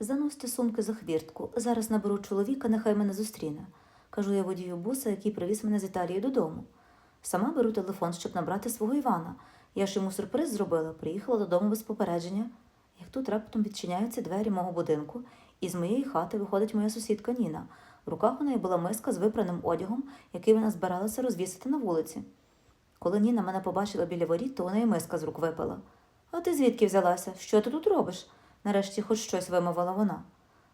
Заносьте сумки за хвіртку. Зараз наберу чоловіка, нехай мене зустріне. Кажу я водію буса, який привіз мене з Італії додому. Сама беру телефон, щоб набрати свого Івана. Я ж йому сюрприз зробила, приїхала додому без попередження. Як тут раптом відчиняються двері мого будинку, і з моєї хати виходить моя сусідка Ніна. В руках у неї була миска з випраним одягом, який вона збиралася розвісити на вулиці. Коли Ніна мене побачила біля воріт, то у неї миска з рук випала. А ти звідки взялася? Що ти тут робиш? Нарешті хоч щось вимовила вона.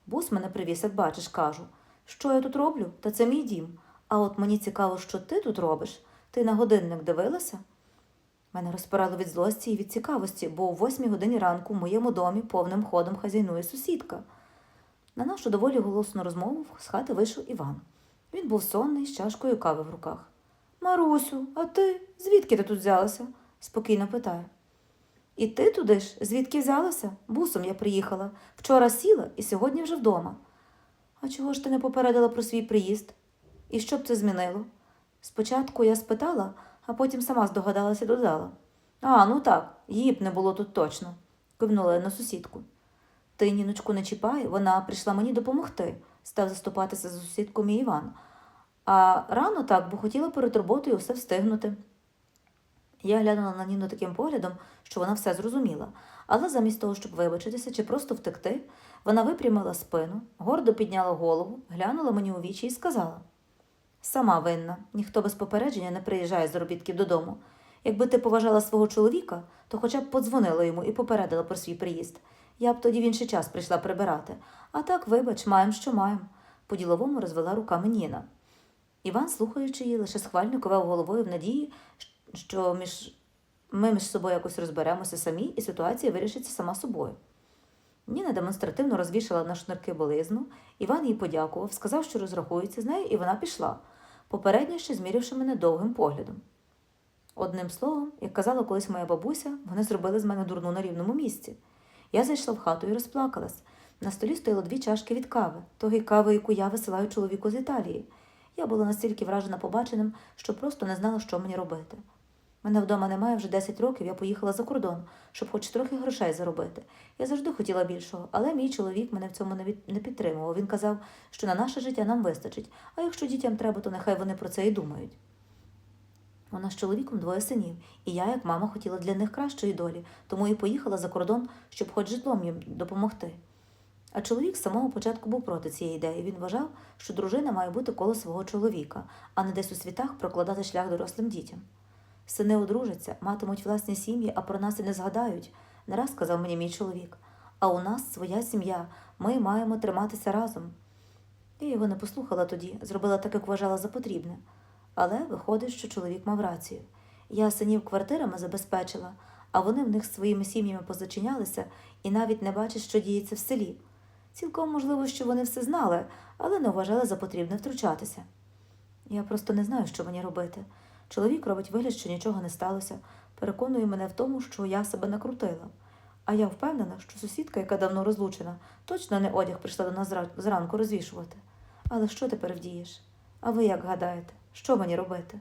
Бус мене привіз, як бачиш, кажу. Що я тут роблю? Та це мій дім. А от мені цікаво, що ти тут робиш. Ти на годинник дивилася? Мене розпирало від злості і від цікавості, бо о восьмій годині ранку в моєму домі повним ходом хазяйнує сусідка. На нашу доволі голосну розмову з хати вийшов Іван. Він був сонний з чашкою кави в руках. Марусю, а ти звідки ти тут взялася? спокійно питає. І ти туди ж, звідки взялася? Бусом я приїхала. Вчора сіла і сьогодні вже вдома. А чого ж ти не попередила про свій приїзд? І що б це змінило? Спочатку я спитала, а потім сама здогадалася і додала. А, ну так, її б не було тут точно, кивнула я на сусідку. Ти, Ніночку, не чіпай, вона прийшла мені допомогти, став заступатися за сусідку мій Іван. А рано так, бо хотіла перед роботою все встигнути. Я глянула на Ніну таким поглядом, що вона все зрозуміла, але замість того, щоб вибачитися чи просто втекти, вона випрямила спину, гордо підняла голову, глянула мені у вічі і сказала: Сама винна, ніхто без попередження не приїжджає з заробітків додому. Якби ти поважала свого чоловіка, то хоча б подзвонила йому і попередила про свій приїзд. Я б тоді в інший час прийшла прибирати. А так, вибач, маєм, що маєм. По-діловому розвела руками Ніна. Іван, слухаючи її, лише схвально ковав головою в надії, що між... ми між собою якось розберемося самі, і ситуація вирішиться сама собою. Ніна демонстративно розвішала на шнурки болизну, Іван їй подякував, сказав, що розрахується з нею, і вона пішла, попередньо ще зміривши мене довгим поглядом. Одним словом, як казала колись моя бабуся, вони зробили з мене дурну на рівному місці. Я зайшла в хату і розплакалась. На столі стояло дві чашки від кави, тої кави, яку я висилаю чоловіку з Італії. Я була настільки вражена побаченим, що просто не знала, що мені робити. Мене вдома немає вже 10 років, я поїхала за кордон, щоб хоч трохи грошей заробити. Я завжди хотіла більшого, але мій чоловік мене в цьому не підтримував. Він казав, що на наше життя нам вистачить, а якщо дітям треба, то нехай вони про це і думають. Нас з чоловіком двоє синів, і я, як мама, хотіла для них кращої долі, тому і поїхала за кордон, щоб хоч житлом їм допомогти. А чоловік з самого початку був проти цієї ідеї. Він вважав, що дружина має бути коло свого чоловіка, а не десь у світах прокладати шлях дорослим дітям. Сини одружаться, матимуть власні сім'ї, а про нас і не згадають, не раз сказав мені мій чоловік. А у нас своя сім'я, ми маємо триматися разом. Я його не послухала тоді, зробила так, як вважала за потрібне. Але виходить, що чоловік мав рацію. Я синів квартирами забезпечила, а вони в них своїми сім'ями позачинялися і навіть не бачать, що діється в селі. Цілком можливо, що вони все знали, але не вважали за потрібне втручатися. Я просто не знаю, що мені робити. Чоловік робить вигляд, що нічого не сталося, переконує мене в тому, що я себе накрутила. А я впевнена, що сусідка, яка давно розлучена, точно не одяг прийшла до нас зранку розвішувати. Але що тепер вдієш? А ви як гадаєте, що мені робити?